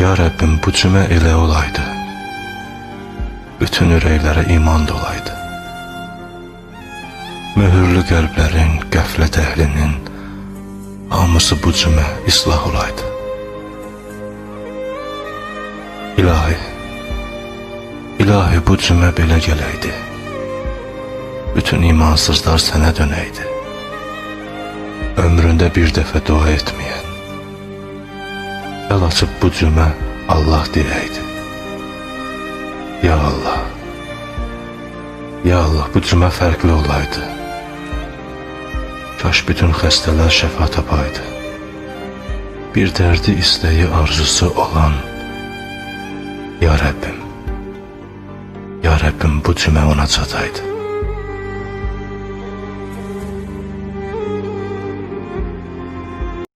Ya Rəbbim bu cümə elə olaydı. Bütün ürəklərə iman dolaydı. Möhürlü qəlblərin, qəflət əhlinin hamısı bu cümə islah olaydı. İlahi, İlahi bu cümə belə gələydi. Bütün imansızlar sənə dönəydi. Ömründə bir dəfə dua etməyən, el açıb bu cümə Allah diləydi. Ya Allah, Ya Allah bu cümə fərqli olaydı. Kaş bütün xəstələr şəfa tapaydı. Bir dərdi istəyi arzusu olan Ya Rəbbim, Ya Rəbbim bu cümə ona çataydı.